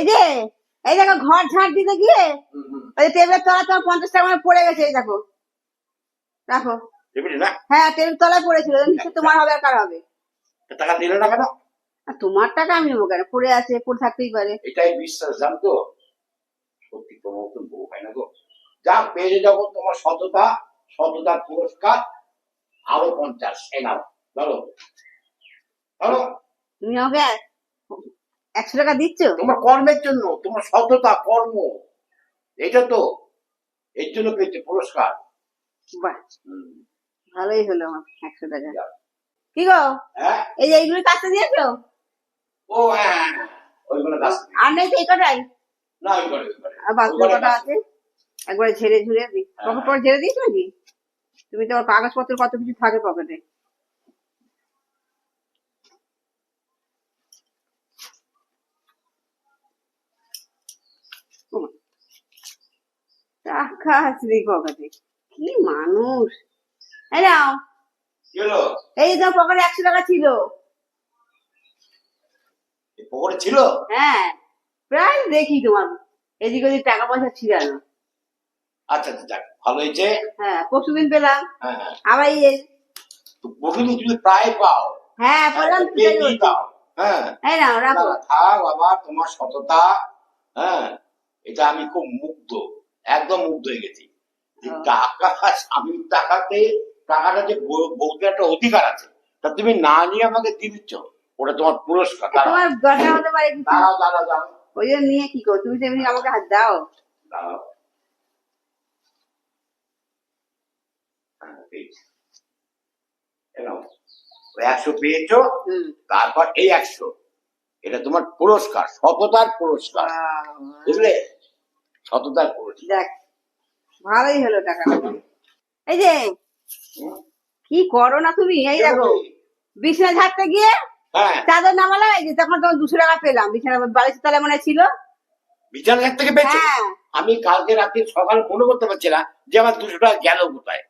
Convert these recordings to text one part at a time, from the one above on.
এই যে এই দেখো ঘর ঝাড় দিতে গিয়ে। ওই টেবিলের তলা তোমার পঞ্চাশ টাকা পড়ে গেছে এই দেখো। রাখো। হ্যাঁ টেবিল তলায় পড়েছিল নিশ্চয় তোমার হবে আর কার হবে? টাকা দিলে না কেন? তোমার টাকা আমি নেব কেন? পড়ে আছে পড়ে থাকতেই পারে। এটাই বিশ্বাস জানতো সত্যি তোমার মতন বউ হয় না গো। যা পেয়ে তোমার সততা সততার পুরস্কার আরও পঞ্চাশ নাও ধরো। ধরো। তুমি আমাকে একশো টাকা দিচ্ছ? তোমার কর্মের জন্য তোমার সততা কর্ম এটা তো এর জন্য পেয়েছে পুরস্কার। বাহ। ভালোই হলো আমার একশো টাকা। কি গো? হ্যাঁ? এই যে এইগুলো কাজটা দিয়েছ? ও হ্যাঁ হ্যাঁ, হ্যাঁ। ওইগুলো আর নেই কটাই? না। আর কটা আছে? একবারে ঝেড়ে ঝুড়ে দিই। পকেট পরে ঝেড়ে দিয়েছ নাকি? তুমি তো কাগজপত্র কত কিছু থাকে পকেটে টাকা আছে পকেটে। কি মানুষ? হলো? এই তো পকেটে একশো টাকা ছিল। পকেটে ছিল? হ্যাঁ প্রায় দেখি তোমার। এদিক ওদিক টাকা পয়সা ছিল না। আচ্ছা আচ্ছা যাক ভালো হয়েছে। হ্যাঁ পরশু দিন পেলাম। হ্যাঁ হ্যাঁ। আবার এই যে- তো তুমি প্রায় পাও। হ্যাঁ পেলাম হ্যাঁ। এই রাখো। থাক বাবা তোমার সততা। হ্যাঁ। এটা আমি খুব মুগ্ধ একদম মুগ্ধ হয়ে গেছি। হ্যাঁ। টাকা স্বামীর টাকাতে টাকাটা যে বউ- বউতে একটা অধিকার আছে তা তুমি না নিয়ে আমাকে দিয়ে দিচ্ছ ওটা তোমার পুরস্কার। তোমার দরকার হতে পারে দাঁড়াও দাঁড়াও দাঁড়াও। ওই জন্য নিয়ে কি করো? তুমি তো আমাকে হাত দাও। দাঁড়াও। হ্যাঁ, একশো পেয়েছ তারপর এই একশো। এটা তোমার পুরস্কার সততার পুরস্কার। বুঝলে? পুরস্কার দেখ ভালোই হলো টাকা এই যে কি করো না তুমি? এই দেখো বিছানা ঝাড়তে গিয়ে হ্যাঁ। চাদর নামালাম এই যে তখন তোমার দুশো টাকা পেলাম। বিছানা তলায় মনে ছিল। বিছানা এক থেকে পেয়েছে? হ্যাঁ। আমি কালকে রাত্রি সকালে মনে করতে পারছি না যে আমার দুশো টাকা গেল কোথায়।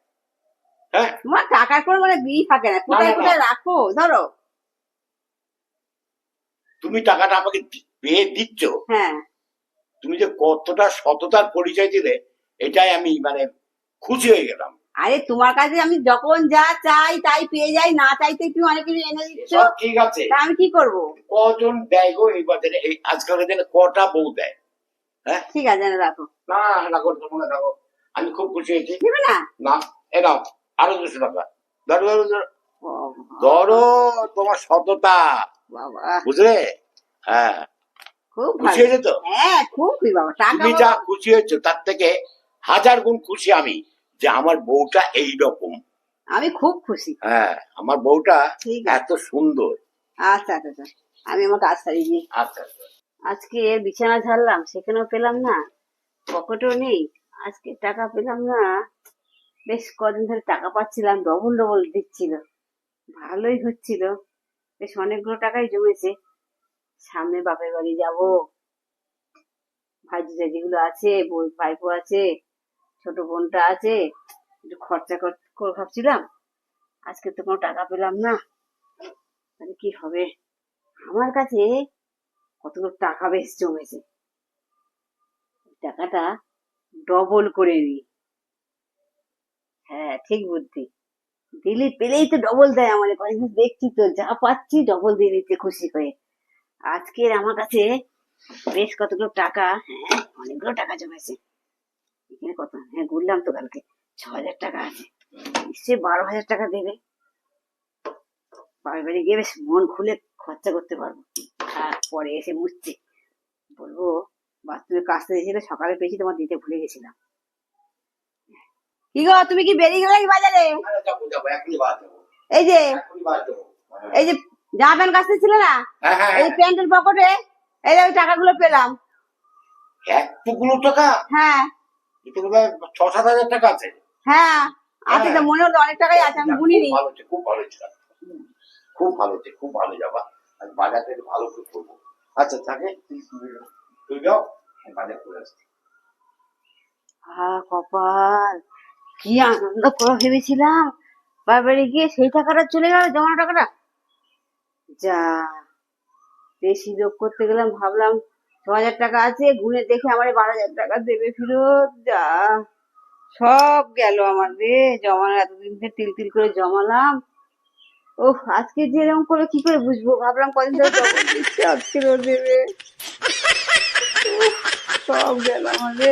হ্যাঁ? তোমার টাকার কোনো মানে বিয়ে থাকে না। কোথায়। কোথায় রাখো? ধরো। তুমি টাকাটা আমাকে পেয়ে দিচ্ছ। হ্যাঁ। তুমি যে কতটা সততার পরিচয় দিলে এটাই আমি মানে খুশি হয়ে গেলাম। আরে তোমার কাছে আমি যখন যা চাই তাই পেয়ে যাই না চাইতে তুমি অনেক কিছু এনে দিচ্ছ। ঠিক আছে। আমি কি করব? কজন দেয় গো এই বাজারে? এই আজকালকার দিনে কটা বউ দেয়? হ্যাঁ? ঠিক আছে এনে রাখো। না রাখো তোমাকে রাখো আমি খুব খুশি হয়েছি। দেবে না? না এ নাও আরও দুশো টাকা। ধরো ধরো ধরো। তোমার সততা। বুঝলে? হ্যাঁ। খুব খুশি হয়েছে তো? হ্যাঁ খুব খুশি বাবা। টাকা তুমি যা খুশি হয়েছো তার থেকে হাজার গুণ খুশি আমি যে আমার বউটা এই রকম আমি খুব খুশি। হ্যাঁ আমার বউটা এত সুন্দর। আচ্ছা আচ্ছা আচ্ছা। আমি আমার কাজ সারিয়ে দিই। আচ্ছা আচ্ছা। আজকে বিছানা ঝাড়লাম সেখানেও পেলাম না। পকেটও নেই। আজকে টাকা পেলাম না। বেশ কদিন ধরে টাকা পাচ্ছিলাম ডবল ডবল দিচ্ছিল। ভালোই হচ্ছিল। বেশ অনেকগুলো টাকাই জমেছে। সামনে বাপের বাড়ি যাব। ভাইজি টাইজিগুলো আছে বই ভাইপো আছে, ছোট বোনটা আছে। একটু খরচা কর- ভাবছিলাম, আজকে তো কোনো টাকা পেলাম না। তাহলে কি হবে? আমার কাছে কতগুলো টাকা বেশ জমেছে। টাকাটা ডবল করে নি। হ্যাঁ ঠিক বুদ্ধি। দিলে পেলেই তো ডবল দেয় কয়েকদিন দেখছি তো যা পাচ্ছি ডবল দিয়ে দিচ্ছে খুশি হয়ে। আজকের আমার কাছে বেশ কতগুলো টাকা হ্যাঁ অনেকগুলো টাকা জমেছে। এখানে কত? হ্যাঁ ঘুরলাম তো কালকে। ছ হাজার টাকা আছে। নিশ্চয়ই বারো হাজার টাকা দেবে। বাড়ি বাড়ি গিয়ে বেশ মন খুলে খরচা করতে পারব। আর পরে এসে বুঝছি বলব বাথরুমে কাজটা দিয়েছিল সকালে পেয়েছি তোমার দিতে ভুলে গেছিলাম। কি গো তুমি কি বেরিয়ে গেলে বাজারে? এই যে এই যে জামা কাচতে ছিল না? হ্যাঁ হ্যাঁ এই প্যান্টের পকেটে এই যে ওই টাকাগুলো পেলাম। এতগুলো টাকা? হ্যাঁ। হয় ছ সাত হাজার টাকা আছে। হ্যাঁ আছে তো হ্যাঁ। মনে হলো অনেক টাকাই আছে আমি গুনিনি। খুব ভালো খুব ভালো হচ্ছে খুব ভালো হচ্ছে খুব ভালো যাবা আর বাজার থেকে ভালো করে করব আচ্ছা থাকে তুই- যাও বাজার করে আসছি। কপাল। কি আনন্দ করে ভেবেছিলাম। বাড়ি গিয়ে সেই টাকাটা চলে গেল জমানো টাকাটা। যা। বেশি যোগ করতে গেলাম, ভাবলাম ছ হাজার টাকা আছে গুনে দেখে আমার বারো হাজার টাকা দেবে ফেরত, যা। সব গেল আমার রে, জমানো, এতদিন থেকে তিল তিল করে জমালাম। ওহ আজকে যে এরকম করে কি করে বুঝব? ভাবলাম কদিন ধরে দেবে সব গেল আমার রে।